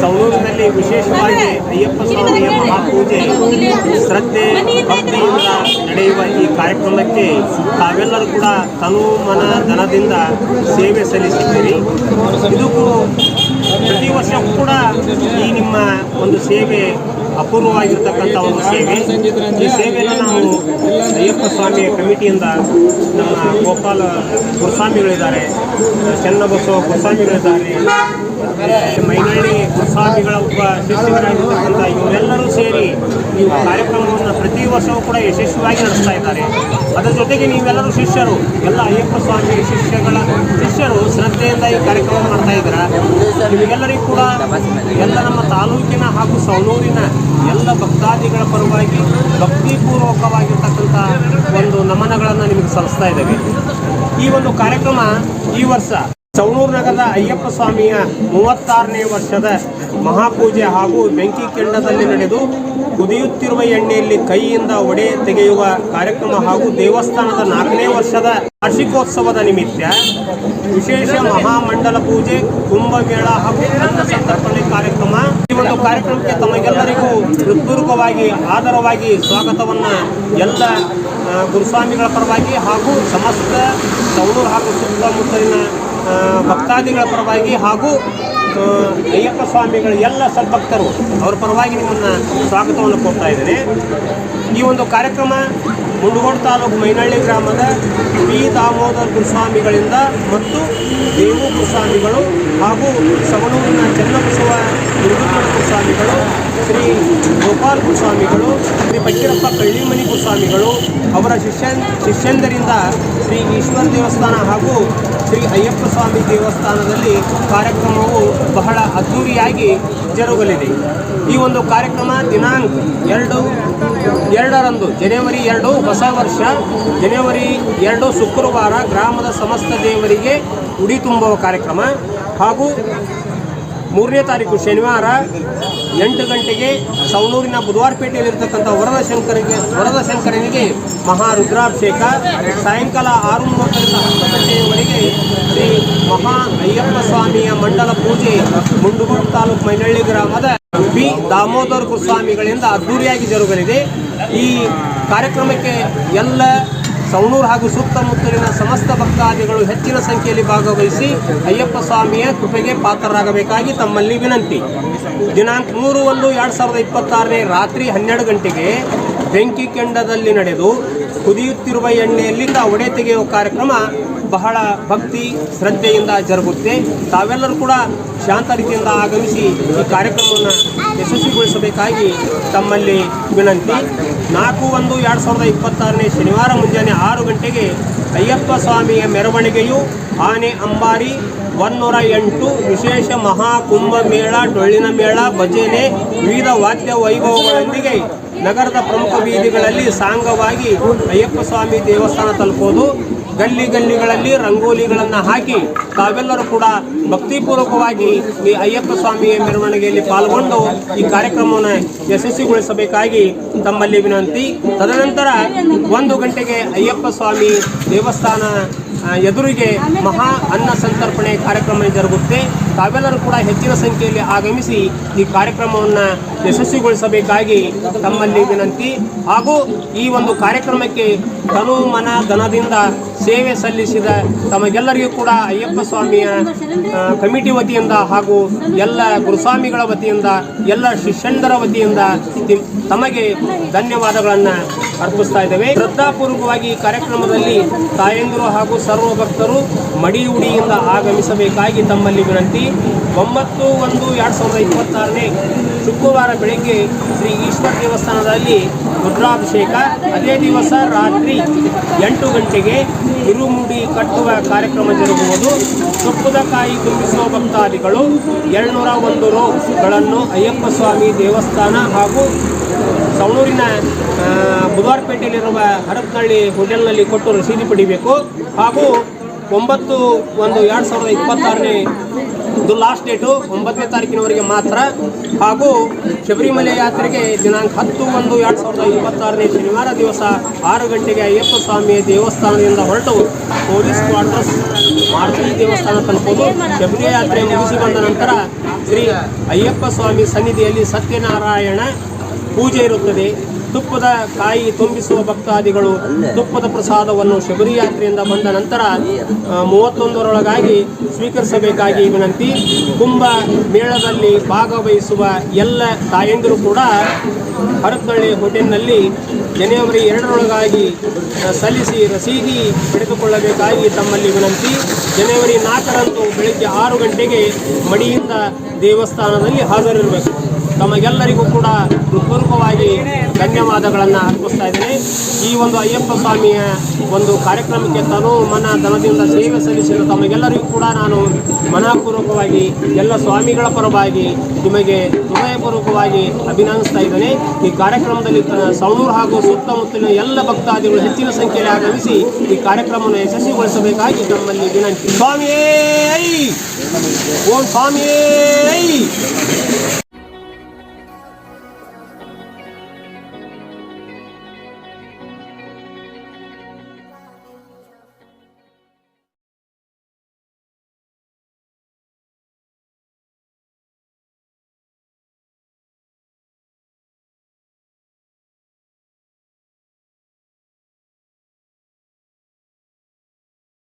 ಸೌಳೂರಿನಲ್ಲಿ ವಿಶೇಷವಾಗಿ ಅಯ್ಯಪ್ಪ ಸ್ವಾಮಿಯ ಮಹಾಪೂಜೆ ಶ್ರದ್ಧೆ, ಭಕ್ತಿಯಿಂದ ನಡೆಯುವ ಈ ಕಾರ್ಯಕ್ರಮಕ್ಕೆ ತಾವೆಲ್ಲರೂ ಕೂಡ ತನು ಮನ ಧನದಿಂದ ಸೇವೆ ಸಲ್ಲಿಸಿದ್ದೀರಿ ಇದಕ್ಕೂ ಪ್ರತಿ ವರ್ಷ ಕೂಡ ಈ ನಿಮ್ಮ ಒಂದು ಸೇವೆ ಅಪೂರ್ವವಾಗಿರ್ತಕ್ಕಂಥ ಒಂದು ಸೇವೆ. ಈ ಸೇವೆಯನ್ನು ನಾವು ಅಯ್ಯಪ್ಪ ಸ್ವಾಮಿ ಕಮಿಟಿಯಿಂದ ನಮ್ಮ ಗೋಪಾಲ ಗುರುಸ್ವಾಮಿಗಳಿದ್ದಾರೆ ಚನ್ನಬಸವ ಗುರುಸ್ವಾಮಿಗಳಿದ್ದಾರೆ ಮೈನಾಡಿ ಗುರುಸ್ವಾಮಿಗಳ ಒಬ್ಬ ಶಿಷ್ಯರಾಗಿರ್ತಕ್ಕಂಥ ಇವರೆಲ್ಲರೂ ಸೇರಿ ಈ ಕಾರ್ಯಕ್ರಮವನ್ನು ಪ್ರತಿ ವರ್ಷವೂ ಕೂಡ ಯಶಸ್ವಿಯಾಗಿ ನಡೆಸ್ತಾ ಇದ್ದಾರೆ. ಅದರ ಜೊತೆಗೆ ನೀವೆಲ್ಲರೂ ಶಿಷ್ಯರು, ಎಲ್ಲ ಅಯ್ಯಪ್ಪ ಸ್ವಾಮಿ ಶಿಷ್ಯಗಳ ಶಿಷ್ಯರು ಶ್ರದ್ಧೆಯಿಂದ ಈ ಕಾರ್ಯಕ್ರಮ ಮಾಡ್ತಾ ಇದ್ದಾರೆ? ನಿಮಗೆಲ್ಲರಿಗೂ ಕೂಡ ಎಲ್ಲ ನಮ್ಮ ತಾಲೂಕಿನ ಹಾಗೂ ಸವಣೂರಿನ ಎಲ್ಲ ಭಕ್ತಾದಿಗಳ ಪರವಾಗಿ ಭಕ್ತಿಪೂರ್ವಕವಾಗಿರ್ತಕ್ಕಂಥ ಒಂದು ನಮನಗಳನ್ನು ನಿಮಗೆ ಸಲ್ಲಿಸ್ತಾ ಇದ್ದೇವೆ. ಈ ಒಂದು ಕಾರ್ಯಕ್ರಮ ಈ ವರ್ಷ ಸವಣೂರು ನಗರದ ಅಯ್ಯಪ್ಪ ಸ್ವಾಮಿಯ ಮೂವತ್ತಾರನೇ ವರ್ಷದ ಮಹಾಪೂಜೆ ಹಾಗೂ ಬೆಂಕಿ ಕೆಂಡದಲ್ಲಿ ನಡೆದು ಕುದಿಯುತ್ತಿರುವ ಎಣ್ಣೆಯಲ್ಲಿ ಕೈಯಿಂದ ಒಡೆ ತೆಗೆಯುವ ಕಾರ್ಯಕ್ರಮ ಹಾಗೂ ದೇವಸ್ಥಾನದ ನಾಲ್ಕನೇ ವರ್ಷದ ವಾರ್ಷಿಕೋತ್ಸವದ ನಿಮಿತ್ತ ವಿಶೇಷ ಮಹಾಮಂಡಲ ಪೂಜೆ, ಕುಂಭಮೇಳ ಹಾಗೂ ಸಂತರ್ಪಣೆ ಕಾರ್ಯಕ್ರಮ ಈ ಒಂದು ಕಾರ್ಯಕ್ರಮಕ್ಕೆ ತಮಗೆಲ್ಲರಿಗೂ ಹೃತ್ಪೂರ್ವಕವಾಗಿ ಆಧಾರವಾಗಿ ಸ್ವಾಗತವನ್ನು ಎಲ್ಲ ಗುರುಸ್ವಾಮಿಗಳ ಪರವಾಗಿ ಹಾಗೂ ಸಮಸ್ತ ಸವಣೂರು ಹಾಗೂ ಸುತ್ತಮುತ್ತಲಿನ ಭಕ್ತಾದಿಗಳ ಪರವಾಗಿ ಹಾಗೂ ಅಯ್ಯಪ್ಪ ಸ್ವಾಮಿಗಳ ಎಲ್ಲ ಸದ್ಭಕ್ತರು ಅವರ ಪರವಾಗಿ ನಿಮ್ಮನ್ನು ಸ್ವಾಗತವನ್ನು ಕೊಡ್ತಾ ಇದ್ದೇನೆ. ಈ ಒಂದು ಕಾರ್ಯಕ್ರಮ ಮುಂಡಗೋಡು ತಾಲೂಕು ಮೈನಹಳ್ಳಿ ಗ್ರಾಮದ ಪಿ. ದಾಮೋದರ್ ಗುರುಸ್ವಾಮಿಗಳಿಂದ ಮತ್ತು ದೇವು ಗುರುಸ್ವಾಮಿಗಳು ಹಾಗೂ ಸವಣೂರಿನ ಚನ್ನಬಸವ ಮುರುಘಮ್ಮನ ಗುರುಸ್ವಾಮಿಗಳು ಶ್ರೀ ಗೋಪಾಲ್ ಗುರುಸ್ವಾಮಿಗಳು ಶ್ರೀ ಪಕ್ಕೀರಪ್ಪ ಕಳ್ಳಿಮನಿ ಗುರುಸ್ವಾಮಿಗಳು ಅವರ ಶಿಷ್ಯ ಶಿಷ್ಯಂದರಿಂದ ಶ್ರೀ ಈಶ್ವರ ದೇವಸ್ಥಾನ ಹಾಗೂ ಶ್ರೀ ಅಯ್ಯಪ್ಪ ಸ್ವಾಮಿ ದೇವಸ್ಥಾನದಲ್ಲಿ ಕಾರ್ಯಕ್ರಮವು ಬಹಳ ಅದ್ಧೂರಿಯಾಗಿ ಜರುಗಲಿದೆ. ಈ ಒಂದು ಕಾರ್ಯಕ್ರಮ ದಿನಾಂಕ ಎರಡು, ಎರಡರಂದು, ಜನವರಿ ಎರಡು, ಹೊಸ ವರ್ಷ, ಜನವರಿ ಎರಡು, ಶುಕ್ರವಾರ ಗ್ರಾಮದ ಸಮಸ್ತ ದೇವರಿಗೆ ಉಡಿ ತುಂಬುವ ಕಾರ್ಯಕ್ರಮ ಹಾಗೂ ಮೂರನೇ ತಾರೀಕು ಶನಿವಾರ ಎಂಟು ಗಂಟೆಗೆ ಸವಣೂರಿನ ಬುಧವಾರಪೇಟೆಯಲ್ಲಿರ್ತಕ್ಕಂಥ ವರದ ಶಂಕರಿಗೆ ವರದ ಶಂಕರನಿಗೆ ಮಹಾ ರುದ್ರಾಭಿಷೇಕ ಸಾಯಂಕಾಲ ಆರು ಮೂವತ್ತರಿಂದ ಹತ್ತು ಗಂಟೆಯವರೆಗೆ ಶ್ರೀ ಮಹಾ ಅಯ್ಯಪ್ಪ ಸ್ವಾಮಿಯ ಮಂಡಲ ಪೂಜೆ ಮುಂಡಗೋಡು ತಾಲೂಕು ಮೈನಳ್ಳಿ ಗ್ರಾಮದ ಬಿ ದಾಮೋದರ್ ಗುರುಸ್ವಾಮಿಗಳಿಂದ ಅದ್ದೂರಿಯಾಗಿ ಜರುಗಲಿದೆ. ಈ ಕಾರ್ಯಕ್ರಮಕ್ಕೆ ಎಲ್ಲ ಸವಣೂರು ಹಾಗೂ ಸುತ್ತಮುತ್ತಲಿನ ಸಮಸ್ತ ಭಕ್ತಾದಿಗಳು ಹೆಚ್ಚಿನ ಸಂಖ್ಯೆಯಲ್ಲಿ ಭಾಗವಹಿಸಿ ಅಯ್ಯಪ್ಪ ಸ್ವಾಮಿಯ ಕೃಪೆಗೆ ಪಾತ್ರರಾಗಬೇಕಾಗಿ ತಮ್ಮಲ್ಲಿ ವಿನಂತಿ. ದಿನಾಂಕ ಮೂರು ಒಂದು ಎರಡು ಸಾವಿರದ ಇಪ್ಪತ್ತಾರನೇ ರಾತ್ರಿ ಹನ್ನೆರಡು ಗಂಟೆಗೆ ಬೆಂಕಿ ಕೆಂಡದಲ್ಲಿ ನಡೆದು ಕುದಿಯುತ್ತಿರುವ ಎಣ್ಣೆಯಲ್ಲಿಂದ ಒಡೆ ತೆಗೆಯುವ ಕಾರ್ಯಕ್ರಮ ಬಹಳ ಭಕ್ತಿ ಶ್ರದ್ಧೆಯಿಂದ ಜರುಗುತ್ತೆ. ತಾವೆಲ್ಲರೂ ಕೂಡ ಶಾಂತ ರೀತಿಯಿಂದ ಆಗಮಿಸಿ ಈ ಕಾರ್ಯಕ್ರಮವನ್ನು ಯಶಸ್ವಿಗೊಳಿಸಬೇಕಾಗಿ ತಮ್ಮಲ್ಲಿ ವಿನಂತಿ. ನಾಲ್ಕು ಒಂದು ಎರಡು ಸಾವಿರದ ಇಪ್ಪತ್ತಾರನೇ ಶನಿವಾರ ಮುಂಜಾನೆ ಆರು ಗಂಟೆಗೆ ಅಯ್ಯಪ್ಪ ಸ್ವಾಮಿಯ ಮೆರವಣಿಗೆಯು ಆನೆ ಅಂಬಾರಿ ಒನ್ನೂರ ಎಂಟು ವಿಶೇಷ ಮಹಾಕುಂಭ ಮೇಳ ಡೊಳ್ಳಿನ ಮೇಳ, ಭಜನೆ, ವಿವಿಧ ವಾದ್ಯ ವೈಭವಗಳೊಂದಿಗೆ ನಗರದ ಪ್ರಮುಖ ಬೀದಿಗಳಲ್ಲಿ ಸಾಂಗವಾಗಿ ಅಯ್ಯಪ್ಪ ಸ್ವಾಮಿ ದೇವಸ್ಥಾನ ತಲುಪೋದು. ಗಲ್ಲಿ ಗಲ್ಲಿಗಳಲ್ಲಿ ರಂಗೋಲಿಗಳನ್ನು ಹಾಕಿ ತಾವೆಲ್ಲರೂ ಕೂಡ ಭಕ್ತಿಪೂರ್ವಕವಾಗಿ ಈ ಅಯ್ಯಪ್ಪ ಸ್ವಾಮಿಯ ಮೆರವಣಿಗೆಯಲ್ಲಿ ಪಾಲ್ಗೊಂಡು ಈ ಕಾರ್ಯಕ್ರಮವನ್ನು ಯಶಸ್ವಿಗೊಳಿಸಬೇಕಾಗಿ ತಮ್ಮಲ್ಲಿ ವಿನಂತಿ. ತದನಂತರ ಒಂದು ಗಂಟೆಗೆ ಅಯ್ಯಪ್ಪ ಸ್ವಾಮಿ ದೇವಸ್ಥಾನ ಎದುರಿಗೆ ಮಹಾ ಅನ್ನ ಸಂತರ್ಪಣೆ ಕಾರ್ಯಕ್ರಮ ಜರುಗುತ್ತೆ. ತಾವೆಲ್ಲರೂ ಕೂಡ ಹೆಚ್ಚಿನ ಸಂಖ್ಯೆಯಲ್ಲಿ ಆಗಮಿಸಿ ಈ ಕಾರ್ಯಕ್ರಮವನ್ನು ಯಶಸ್ವಿಗೊಳಿಸಬೇಕಾಗಿ ತಮ್ಮಲ್ಲಿ ವಿನಂತಿ. ಹಾಗೂ ಈ ಒಂದು ಕಾರ್ಯಕ್ರಮಕ್ಕೆ ತನು ಮನ ಧನದಿಂದ ಸೇವೆ ಸಲ್ಲಿಸಿದ ತಮಗೆಲ್ಲರಿಗೂ ಕೂಡ ಅಯ್ಯಪ್ಪ ಸ್ವಾಮಿಯ ಕಮಿಟಿ ವತಿಯಿಂದ ಹಾಗೂ ಎಲ್ಲ ಗುರುಸ್ವಾಮಿಗಳ ವತಿಯಿಂದ, ಎಲ್ಲ ಶಿಷ್ಯಂದರ ವತಿಯಿಂದ ತಮಗೆ ಧನ್ಯವಾದಗಳನ್ನು ಅರ್ಪಿಸ್ತಾ ಇದ್ದೇವೆ. ಶ್ರದ್ಧಾಪೂರ್ವಕವಾಗಿ ಈ ಕಾರ್ಯಕ್ರಮದಲ್ಲಿ ತಾಯಂದಿರು ಹಾಗೂ ಸರ್ವ ಭಕ್ತರು ಮಡಿಯುಡಿಯಿಂದ ಆಗಮಿಸಬೇಕಾಗಿ ತಮ್ಮಲ್ಲಿ ವಿನಂತಿ. ಒಂಬತ್ತು ಒಂದು ಎರಡು ಸಾವಿರದ ಇಪ್ಪತ್ತಾರನೇ ಶುಕ್ರವಾರ ಬೆಳಗ್ಗೆ ಶ್ರೀ ಈಶ್ವರ ದೇವಸ್ಥಾನದಲ್ಲಿ ರುದ್ರಾಭಿಷೇಕ. ಅದೇ ದಿವಸ ರಾತ್ರಿ ಎಂಟು ಗಂಟೆಗೆ ತಿರುಮುಡಿ ಕಟ್ಟುವ ಕಾರ್ಯಕ್ರಮ ಜರುಗುವುದು. ತುಪ್ಪದ ಕಾಯಿ ತುಂಬಿಸುವ ಭಕ್ತಾದಿಗಳು ಎರಡುನೂರ ಒಂದು ರೋಗಳನ್ನು ಅಯ್ಯಪ್ಪ ಸ್ವಾಮಿ ದೇವಸ್ಥಾನ ಹಾಗೂ ಸವಣೂರಿನ ಬುಧವಾರಪೇಟೆಯಲ್ಲಿರುವ ಹರಪ್ಪಳ್ಳಿ ಹೋಟೆಲ್ನಲ್ಲಿ ಕೊಟ್ಟು ರಸೀದಿ ಪಡಿಬೇಕು. ಹಾಗೂ ಒಂಬತ್ತು ಒಂದು ಎರಡು ಸಾವಿರದ ಇಪ್ಪತ್ತಾರನೇ ಇದು ಲಾಸ್ಟ್ ಡೇಟು ಒಂಬತ್ತನೇ ತಾರೀಕಿನವರೆಗೆ ಮಾತ್ರ. ಹಾಗೂ ಶಬರಿಮಲೆ ಯಾತ್ರೆಗೆ ದಿನಾಂಕ ಹತ್ತು ಒಂದು ಎರಡು ಸಾವಿರದ ಇಪ್ಪತ್ತಾರನೇ ಶನಿವಾರ ದಿವಸ ಆರು ಗಂಟೆಗೆ ಅಯ್ಯಪ್ಪ ಸ್ವಾಮಿಯ ದೇವಸ್ಥಾನದಿಂದ ಹೊರಟು ಪೊಲೀಸ್ ಕ್ವಾರ್ಟರ್ಸ್ ಮಾರುತಿ ದೇವಸ್ಥಾನ ತಲುಪೋದು. ಶಬರಿ ಯಾತ್ರೆ ಮುಗಿಸಿ ಬಂದ ನಂತರ ಶ್ರೀ ಅಯ್ಯಪ್ಪ ಸ್ವಾಮಿ ಸನ್ನಿಧಿಯಲ್ಲಿ ಸತ್ಯನಾರಾಯಣ ಪೂಜೆ ಇರುತ್ತದೆ. ತುಪ್ಪದ ಕಾಯಿ ತುಂಬಿಸುವ ಭಕ್ತಾದಿಗಳು ತುಪ್ಪದ ಪ್ರಸಾದವನ್ನು ಶಬರಿ ಯಾತ್ರೆಯಿಂದ ಬಂದ ನಂತರ ಮೂವತ್ತೊಂದರೊಳಗಾಗಿ ಸ್ವೀಕರಿಸಬೇಕಾಗಿ ವಿನಂತಿ. ಕುಂಭ ಮೇಳದಲ್ಲಿ ಭಾಗವಹಿಸುವ ಎಲ್ಲ ತಾಯಂದಿರು ಕೂಡ ಹರಪನಹಳ್ಳಿ ಹೋಟೆಲ್ನಲ್ಲಿ ಜನವರಿ ಎರಡರೊಳಗಾಗಿ ಸಲ್ಲಿಸಿ ರಸೀದಿ ಪಡೆದುಕೊಳ್ಳಬೇಕಾಗಿ ತಮ್ಮಲ್ಲಿ ವಿನಂತಿ. ಜನವರಿ ನಾಲ್ಕರಂದು ಬೆಳಗ್ಗೆ ಆರು ಗಂಟೆಗೆ ಮಡಿಯಿಂದ ದೇವಸ್ಥಾನದಲ್ಲಿ ಹಾಜರಿರಬೇಕು. ತಮಗೆಲ್ಲರಿಗೂ ಕೂಡ ಹೃತ್ಪೂರ್ವಕವಾಗಿ ಧನ್ಯವಾದಗಳನ್ನು ಅರ್ಪಿಸ್ತಾ ಇದ್ದೀನಿ ಈ ಒಂದು ಅಯ್ಯಪ್ಪ ಸ್ವಾಮಿಯ ಒಂದು ಕಾರ್ಯಕ್ರಮಕ್ಕೆ ತನು ಮನ ಧನದಿಂದ ಸೇವೆ ಸಲ್ಲಿಸಿದ ತಮಗೆಲ್ಲರಿಗೂ ಕೂಡ ನಾನು ಮನಃಪೂರ್ವಕವಾಗಿ ಎಲ್ಲ ಸ್ವಾಮಿಗಳ ಪರವಾಗಿ ನಿಮಗೆ ಹೃದಯಪೂರ್ವಕವಾಗಿ ಅಭಿನಂದಿಸ್ತಾ ಇದ್ದೇನೆ ಈ ಕಾರ್ಯಕ್ರಮದಲ್ಲಿ ಸವಣೂರು ಹಾಗೂ ಸುತ್ತಮುತ್ತಲಿನ ಎಲ್ಲ ಭಕ್ತಾದಿಗಳು ಹೆಚ್ಚಿನ ಸಂಖ್ಯೆಯಲ್ಲಿ ಆಗಮಿಸಿ ಈ ಕಾರ್ಯಕ್ರಮವನ್ನು ಯಶಸ್ವಿಗೊಳಿಸಬೇಕಾಗಿ ನಮ್ಮಲ್ಲಿ ವಿನಂತಿ ಸ್ವಾಮಿಯೇ! ಓಂ ಸ್ವಾಮಿಯೇ!